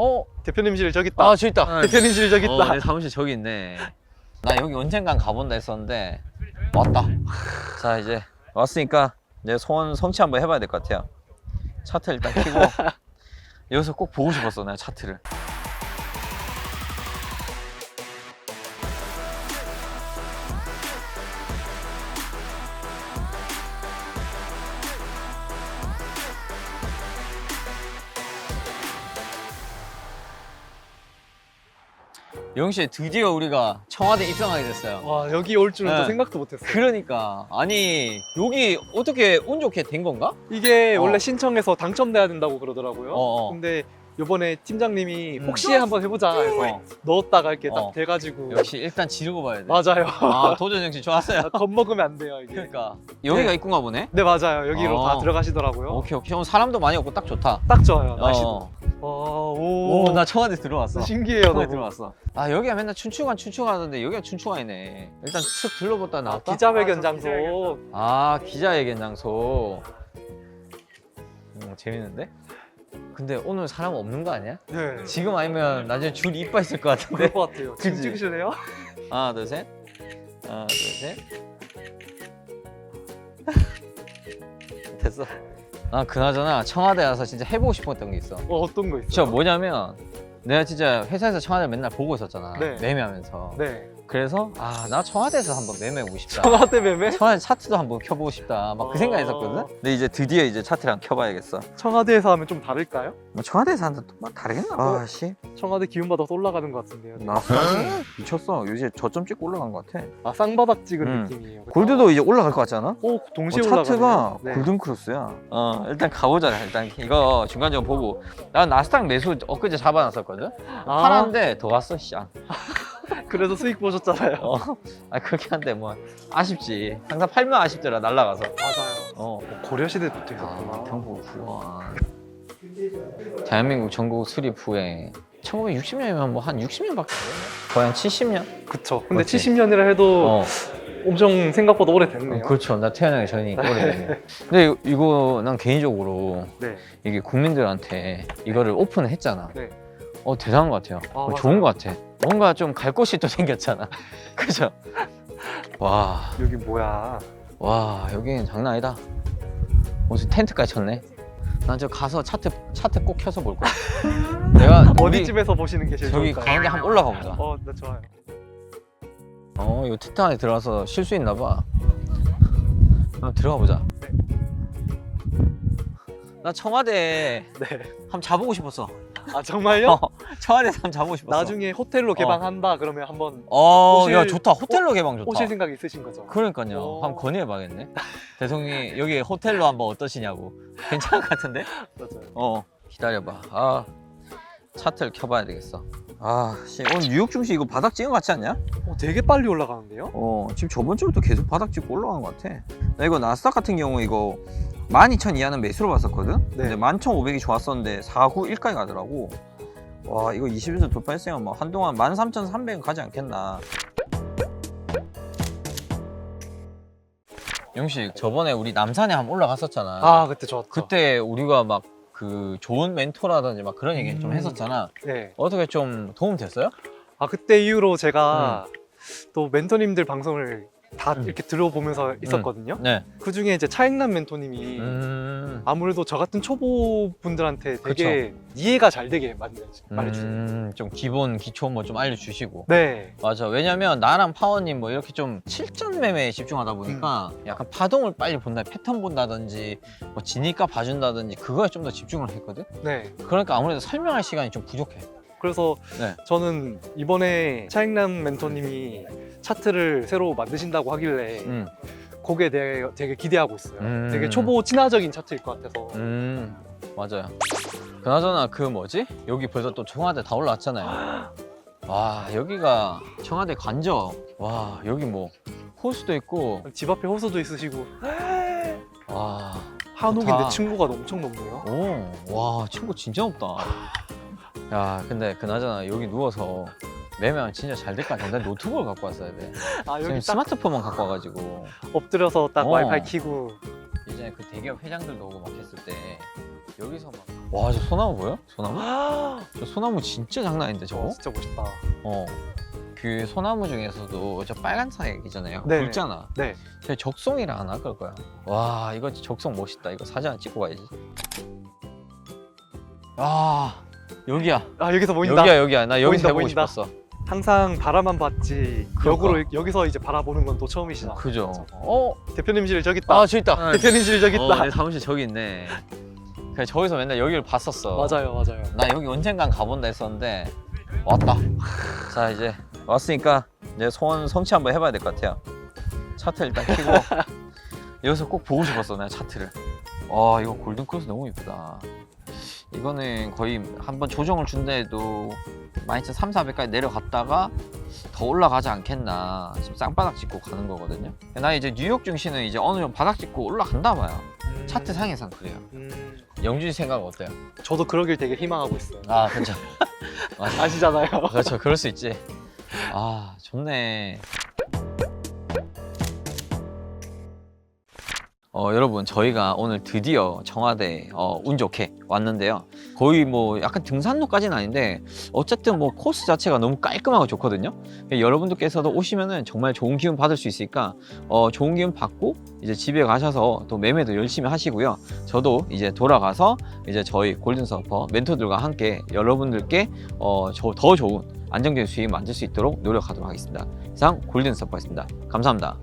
어? 대표님실 저기 있다. 아 저기 있다 대표님실 저기 어, 있다. 내 사무실 저기 있네 나 여기 언젠간 가본다 했었는데 왔다 자 이제 왔으니까 내 소원 성취 한번 해봐야 될 것 같아요 차트 일단 켜고 여기서 꼭 보고 싶었어 내가 차트를 영씨 드디어 우리가 청와대 입성하게 됐어요 와 여기 올 줄은 또 네. 생각도 못했어요. 그러니까 아니 여기 어떻게 운 좋게 된 건가? 이게 어. 원래 신청해서 당첨돼야 된다고 그러더라고요. 어, 어. 근데 이번에 팀장님이 음. 혹시 한번 해보자 해서 어. 넣었다가 이렇게 딱 어. 돼가지고 역시 일단 지르고 봐야 돼. 맞아요. 아 도전 정신 좋았어요. 아, 겁먹으면 안 돼요 이게. 그러니까 여기가 네. 있군가 보네. 네 맞아요 여기로 어. 다 들어가시더라고요. 오케이 오케이. 형 사람도 많이 없고 딱 좋다. 딱 좋아요 날씨도. 어. 어, 오, 오나 청와대 들어왔어. 신기해요 청와대 너무. 들어왔어. 아 여기가 맨날 춘추관 춘추관하던데 여기가 춘추관이네. 일단 쓱 둘러봤다 아, 나왔다. 기자회견 장소. 아 기자회견 장소. 음, 재밌는데? 근데 오늘 사람 없는 거 아니야? 네. 지금 아니면 나중에 줄 이빠 있을 것 같은데. 그럴 것 같아요. 지금 그치? 찍으실래요? 하나 둘 셋. 하나 둘 셋. 됐어. 아 그나저나 청와대 와서 진짜 해보고 싶었던 게 있어. 어, 어떤 거 있어요? 저 뭐냐면 내가 진짜 회사에서 청와대 맨날 보고 있었잖아. 네. 매매하면서. 네. 그래서 아 나 청와대에서 한번 매매해보고 싶다. 청와대 매매? 청와대 차트도 한번 켜보고 싶다. 막그 어. 생각했었거든. 근데 이제 드디어 이제 차트를 한번 켜봐야겠어. 청와대에서 하면 좀 다를까요? 뭐 청와대에서 하는 또막 다르겠나? 어? 아씨. 청와대 기운 받아서 올라가는 것 같은데요. 나 미쳤어. 요새 저점 찍고 올라간 것 같아. 아 쌍바닥 찍은 음. 느낌이에요. 골드도 이제 올라갈 것 같지 않아? 오 동시에 어, 올라가네요. 차트가 네. 골든 크로스야. 어, 일단 가보자. 일단 이거 중간중간 보고. 난 나스닥 매수 엊그제 잡아놨었거든. 아, 팔았는데 더 갔어, 씨. 그래서 수익 보셨잖아요. 어, 아 그렇게 한데 뭐 아쉽지. 항상 팔면 아쉽더라 날라가서. 맞아요. 어. 고려 시대 도 아, 있었구나. 경북 후원. 대한민국 전국 수립 후에 1960년이면 뭐 한 60년밖에 안 됐네. 거의 한 70년? 그쵸. 근데 그렇지. 70년이라 해도 어. 엄청 생각보다 오래됐네요. 그렇죠. 나 태어나기 전이니까 오래됐네. 근데 이- 이거 난 개인적으로 네. 이게 국민들한테 이거를 오픈을 했잖아. 네. 어 대단한 것 같아요. 아, 어, 맞아요. 좋은 것 같아. 뭔가 좀 갈 곳이 또 생겼잖아. 그죠? 와, 여기 뭐야? 와 여기는 장난 아니다. 무슨 텐트까지 쳤네. 난 저 가서 차트 차트 꼭 켜서 볼 거야. 내가 우리 어디쯤에서 보시는 게 제일 저기 좋을까요? 가운데 한번 올라가 보자. 어, 네, 좋아요. 어, 이 텐트 안에 들어가서 쉴 수 있나 봐. 한번 들어가 보자. 네. 나 청와대 네. 한번 자보고 싶었어. 아 정말요? 어, 청와대에서 한번 자보고 싶었어. 나중에 호텔로 개방한다 그러면 한번 어, 오실- 야 좋다. 호텔로 개방 좋다. 오실 생각 있으신 거죠? 그러니까요. 어. 한번 건의해봐야겠네. 대통령이 여기 호텔로 한번 어떠시냐고. 괜찮을 것 같은데? 맞아요. 어. 기다려봐. 아, 차트를 켜봐야 되겠어. 아, 씨, 오늘 뉴욕 증시 이거 바닥 찍은 것 같지 않냐? 어, 되게 빨리 올라가는데요? 어, 지금 저번 주부터 계속 바닥 찍고 올라간 것 같아. 나 이거 나스닥 같은 경우 이거 12,000 이하는 매수로 봤었거든? 네. 근데 11,500이 좋았었는데 491까지 가더라고. 와, 이거 21선 돌파했으면 뭐 한동안 13,300은 가지 않겠나. 영식, 저번에 우리 남산에 한번 올라갔었잖아. 아 그때 좋았죠. 그때 우리가 막 그 좋은 멘토라든지 막 그런 얘기 좀 음. 했었잖아. 네. 어떻게 좀 도움 됐어요? 아 그때 이후로 제가 또 멘토님들 방송을 다 음. 이렇게 들어보면서 있었거든요. 네. 그 중에 이제 차익남 멘토님이 음. 아무래도 저 같은 초보 분들한테 되게 이해가 잘 되게 말- 말해주세요. 음, 좀 기본 기초 뭐 좀 알려주시고 네. 맞아 왜냐면 나랑 파워님 뭐 이렇게 좀 실전 매매에 집중하다 보니까 음. 약간 파동을 빨리 본다 패턴 본다든지 뭐 진입가 봐준다든지 그거에 좀 더 집중을 했거든 네. 그러니까 아무래도 설명할 시간이 좀 부족해 그래서 네. 저는 이번에 차익남 멘토님이 차트를 새로 만드신다고 하길래 음, 거기에 대해 되게 기대하고 있어요. 음. 되게 초보 친화적인 차트일 것 같아서. 음 맞아요 그나저나 그 뭐지 여기 벌써 또 청와대 다 올라왔잖아요 와 여기가 청와대 관저 와 여기 뭐 호수도 있고 집 앞에 호수도 있으시고 와 한옥인데 좋다. 층고가 엄청 높네요. 오, 와, 친구 진짜 없다. 야, 근데 그나저나 여기 누워서 매매하면 진짜 잘 될 것 같은데 노트북을 갖고 왔어야 돼. 아 지금 여기 딱 스마트폰만 갖고 와가지고 엎드려서 딱 어. 와이파이 키고 예전에 그 대기업 회장들도 오고 막 했을 때 여기서 막 와 저 소나무 보여? 소나무? 아, 저 소나무 진짜 장난 아닌데 저거? 진짜 멋있다. 어. 그 소나무 중에서도 저 빨간색 있잖아요. 네. 굵잖아. 네. 저 적송이라 하나 그럴 거야. 와 이거 적송 멋있다. 이거 사진 하나 찍고 가야지. 아 여기야. 아 여기서 보인다. 여기야 여기야. 나 여기서 보인다, 해보고 보인다. 싶었어. 항상 바라만 봤지. 그러니까. 역으로 여기서 이제 바라보는 건 또 처음이시나. 그죠. 어? 대표님실 저기 있다. 아 저기 있다. 대표님실 저기 어, 있다. 내 사무실 저기 있네. 그래 저기서 맨날 여기를 봤었어. 맞아요, 맞아요. 나 여기 언젠간 가본다 했었는데 왔다. 자 이제 왔으니까 이제 소원 성취 한번 해봐야 될 것 같아요. 차트 일단 켜고 여기서 꼭 보고 싶었어 내가 차트를. 와 이거 골든 크로스 너무 이쁘다. 이거는 거의 한번 조정을 준데도 12,300까지 내려갔다가 더 올라가지 않겠나 지금 쌍바닥 짚고 가는 거거든요. 나 이제 뉴욕 증시는 이제 어느 정도 바닥 짚고 올라간다 봐요. 음, 차트 상에선 그래요. 음, 영준이 생각은 어때요? 저도 그러길 되게 희망하고 있어요. 아 그렇죠. 아시잖아요. 그렇죠. 그럴 수 있지. 아, 좋네. 어, 여러분, 저희가 오늘 드디어 청와대 어, 운 좋게 왔는데요. 거의 뭐 약간 등산로까지는 아닌데 어쨌든 뭐 코스 자체가 너무 깔끔하고 좋거든요. 여러분들께서도 오시면은 정말 좋은 기운 받을 수 있으니까 어, 좋은 기운 받고 이제 집에 가셔서 또 매매도 열심히 하시고요. 저도 이제 돌아가서 이제 저희 골든 서퍼 멘토들과 함께 여러분들께 어, 저- 더 좋은 안정적인 수익 만들 수 있도록 노력하도록 하겠습니다. 이상 골든 서퍼였습니다. 감사합니다.